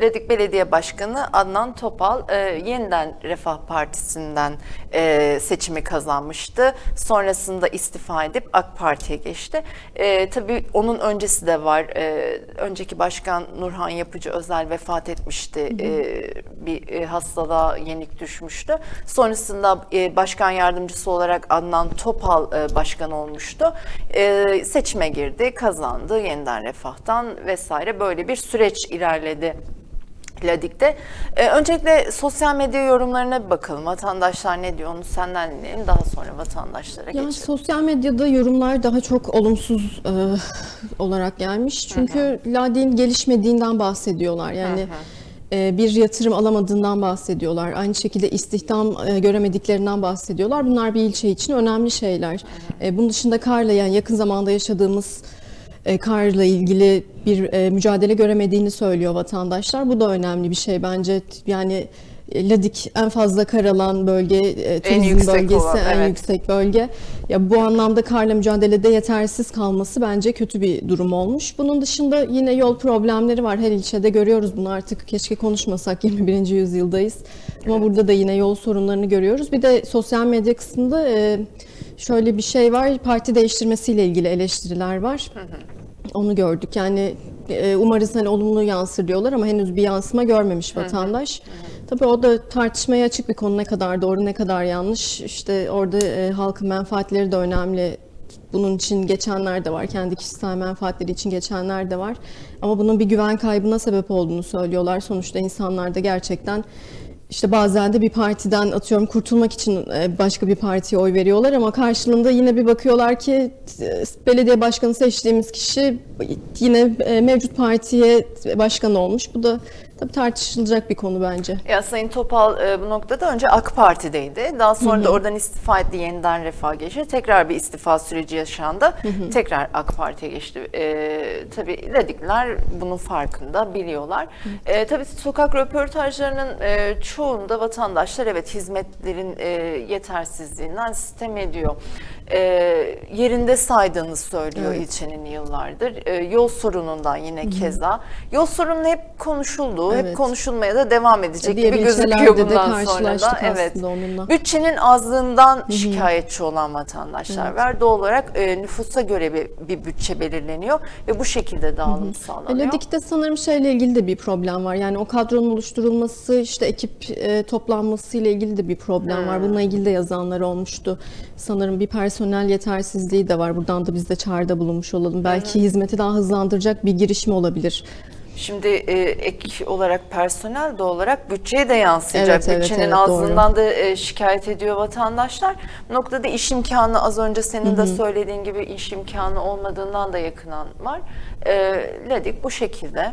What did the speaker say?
Ladik Belediye Başkanı Adnan Topal e, yeniden Refah Partisi'nden e, seçimi kazanmıştı. Sonrasında istifa edip AK Parti'ye geçti. E, tabii onun öncesi de var. E, önceki başkan Nurhan Yapıcı Özel vefat etmişti. E, bir e, hastalığa yenik düşmüştü. Sonrasında e, başkan yardımcısı olarak Adnan Topal e, başkan olmuştu. E, seçime girdi, kazandı yeniden Refah'tan vesaire böyle bir süreç ilerledi. Ladik'te. Ee, öncelikle sosyal medya yorumlarına bir bakalım. Vatandaşlar ne diyor onu senden dinleyelim. Daha sonra vatandaşlara Yani geçelim. sosyal medyada yorumlar daha çok olumsuz e, olarak gelmiş. Çünkü Ladin gelişmediğinden bahsediyorlar. Yani e, bir yatırım alamadığından bahsediyorlar. Aynı şekilde istihdam e, göremediklerinden bahsediyorlar. Bunlar bir ilçe için önemli şeyler. E, bunun dışında karla yani yakın zamanda yaşadığımız karla ilgili bir e, mücadele göremediğini söylüyor vatandaşlar. Bu da önemli bir şey bence. Yani e, Ladik en fazla kar alan bölge, e, turizm bölgesi olan, en evet. yüksek bölge. Ya bu anlamda karla mücadelede yetersiz kalması bence kötü bir durum olmuş. Bunun dışında yine yol problemleri var. Her ilçede görüyoruz bunu artık. Keşke konuşmasak 21. yüzyıldayız. Ama burada da yine yol sorunlarını görüyoruz. Bir de sosyal medya kısmında e, şöyle bir şey var. Parti değiştirmesiyle ilgili eleştiriler var. Onu gördük. Yani e, umarız hani olumlu yansır diyorlar ama henüz bir yansıma görmemiş vatandaş. Tabii o da tartışmaya açık bir konu ne kadar doğru ne kadar yanlış. İşte orada e, halkın menfaatleri de önemli. Bunun için geçenler de var. Kendi kişisel menfaatleri için geçenler de var. Ama bunun bir güven kaybına sebep olduğunu söylüyorlar. Sonuçta insanlar da gerçekten işte bazen de bir partiden atıyorum kurtulmak için e, başka bir partiye oy veriyorlar ama karşılığında yine bir bakıyorlar ki e, belediye başkanı seçtiğimiz kişi yine e, mevcut partiye başkan olmuş. Bu da tabii tartışılacak bir konu bence. Ya Sayın Topal e, bu noktada önce AK Parti'deydi. Daha sonra da oradan istifa etti. Yeniden Refah geçti. Tekrar bir istifa süreci yaşandı. Tekrar AK Parti'ye geçti. E, tabii Ladikliler bunun farkında, biliyorlar. E, tabii sokak röportajlarının e, çoğunda vatandaşlar evet hizmetlerin e, yetersizliğinden sitem ediyor. E, yerinde saydığını söylüyor Evet. ilçenin yıllardır. E, yol sorunundan yine keza. Yol sorunu hep konuşuldu, hep Evet. konuşulmaya da devam edecek Diğer gibi gözüküyor bundan sonra da. Evet. onunla. Bütçenin azlığından şikayetçi olan vatandaşlar var. Doğal olarak e, nüfusa göre bir, bir bütçe belirleniyor ve bu şekilde dağılım sağlanıyor. Ladik'te sanırım şeyle ilgili de bir problem var. Yani o kadronun oluşturulması, işte ekip e, toplanması ile ilgili de bir problem var. Bununla ilgili de yazanlar olmuştu. Sanırım bir personel yetersizliği de var. Buradan da biz de çağrıda bulunmuş olalım. Belki hizmeti daha hızlandıracak bir girişim olabilir. Şimdi e, ek olarak personel de olarak bütçeye de yansıyacak. Evet, evet, Bütçenin evet, azlığından da e, şikayet ediyor vatandaşlar. Bu noktada iş imkanı az önce senin de söylediğin gibi iş imkanı olmadığından da yakınan var. E, Ladik bu şekilde.